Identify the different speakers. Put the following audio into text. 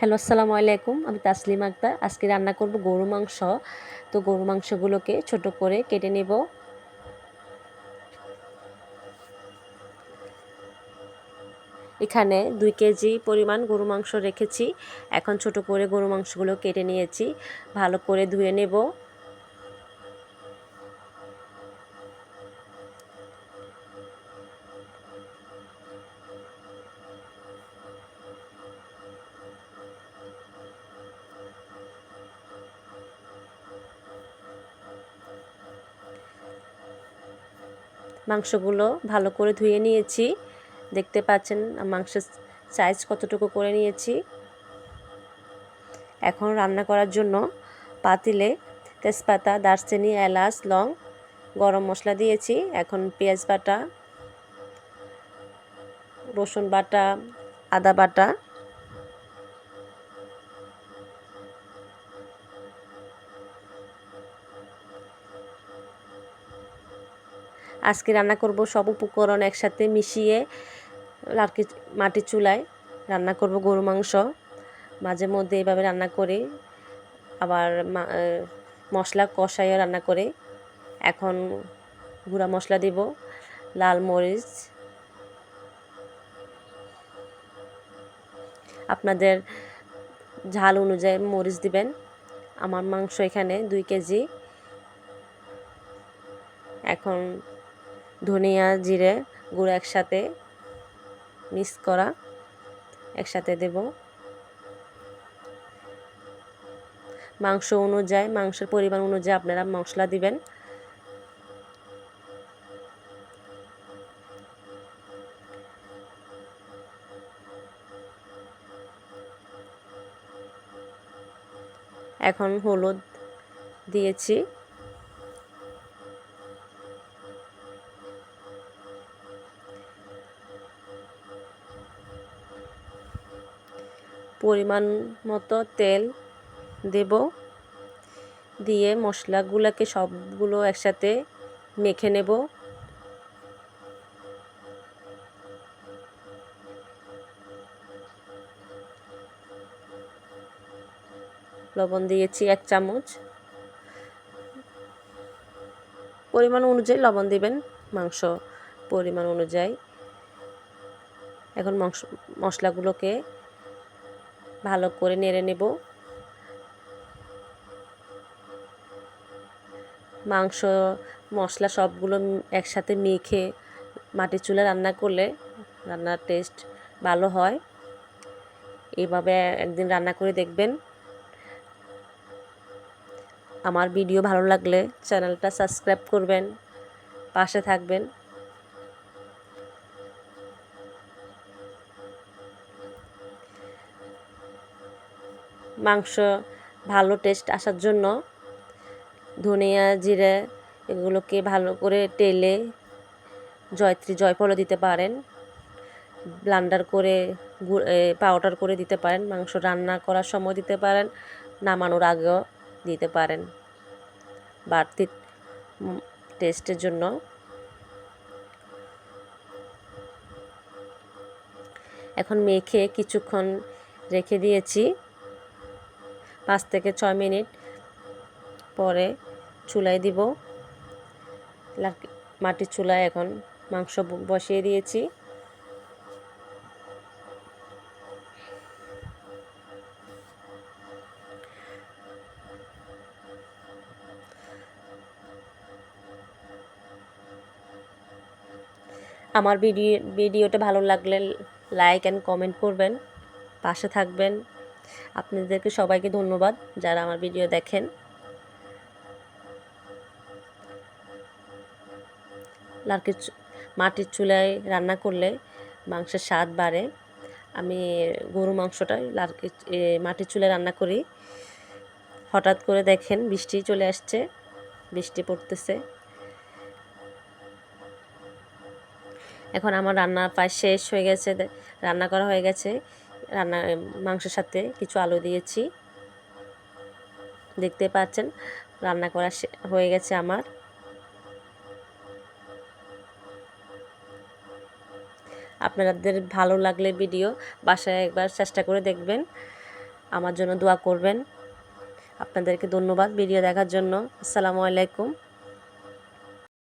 Speaker 1: Hello, আসসালামু আলাইকুম। আমি তাসলিম আক্তার। আজকে রান্না করব গরু মাংস। তো গরু মাংসগুলোকে ছোট করে কেটে নেব। এখানে দুই কেজি পরিমাণ গরু মাংস রেখেছি। এখন ছোট করে গরু মাংসগুলো কেটে নিয়েছি। ভালো করে ধুয়ে নেব। মাংসগুলো ভালো করে ধুয়ে নিয়েছি। দেখতে পাচ্ছেন, মাংসের সাইজ কতটুকু করে নিয়েছি। এখন রান্না করার জন্য পাতিলে তেজপাতা, দারচিনি, এলাচ, লং, গরম মশলা দিয়েছি। এখন পেঁয়াজ বাটা, রসুন বাটা, আদা বাটা আজকে রান্না করব সব উপকরণ একসাথে মিশিয়ে লার্কি মাটির চুলায় রান্না করব গরু মাংস। মাঝে মধ্যে এইভাবে রান্না করে, আবার মশলা কষাইও রান্না করে। এখন গুঁড়া মশলা দিব, লাল মরিচ। আপনাদের ঝাল অনুযায়ী মরিচ দিবেন। আমার মাংস এখানে দুই কেজি। এখন ধনিয়া, জিরে গুঁড়ো একসাথে মিক্স করা, একসাথে দেব। মাংস অনুযায়ী, মাংসের পরিমাণ অনুযায়ী আপনারা মশলা দিবেন। এখন হলুদ দিয়েছি। পরিমাণ মতো তেল দেব। দিয়ে মশলাগুলোকে সবগুলো একসাথে মেখে নেব। লবণ দিয়েছি এক চামচ। পরিমাণ অনুযায়ী লবণ দিবেন, মাংস পরিমাণ অনুযায়ী। এখন মাংস, মশলাগুলোকে ভালো করে নেড়ে নেব। মাংস, মশলা সবগুলো একসাথে মেখে মাটির চুলা রান্না করলে রান্নার টেস্ট ভালো হয়। এইভাবে একদিন রান্না করে দেখবেন। আমার ভিডিও ভালো লাগলে চ্যানেলটা সাবস্ক্রাইব করবেন, পাশে থাকবেন। মাংস ভালো টেস্ট আসার জন্য ধনিয়া, জিরে এগুলোকে ভালো করে টেলে জয়ত্রী জয়ফলও দিতে পারেন। ব্লান্ডার করে পাউডার করে দিতে পারেন। মাংস রান্না করার সময় দিতে পারেন, নামানোর আগেও দিতে পারেন। বাড়তি টেস্টের জন্য। এখন মেখে কিছুক্ষণ রেখে দিয়েছি। পাঁচ থেকে ছয় মিনিট পরে চুলায় দিব। মাটির চুলায় এখন মাংস বসিয়ে দিয়েছি। আমার ভিডিও ভিডিওটা ভালো লাগলে লাইক অ্যান্ড কমেন্ট করবেন। পাশে থাকবেন। আপনাদেরকে সবাইকে ধন্যবাদ যারা আমার ভিডিও দেখেন। লার্কির মাটির চুলায় রান্না করলে মাংসের স্বাদ বাড়ে। আমি গরু মাংসটা লার্কি মাটির চুলায় রান্না করি। হঠাৎ করে দেখেন বৃষ্টি চলে আসছে, বৃষ্টি পড়তেছে। এখন আমার রান্না প্রায় শেষ হয়ে গেছে রান্না করা হয়ে গেছে। রান্না, মাংসের সাথে কিছু আলু দিয়েছি। দেখতে পাচ্ছেন, রান্না করা হয়ে গেছে আমার। আপনাদের ভালো লাগলে ভিডিও বাসায় একবার চেষ্টা করে দেখবেন। আমার জন্য দোয়া করবেন। আপনাদেরকে ধন্যবাদ ভিডিও দেখার জন্য। আসসালামু আলাইকুম।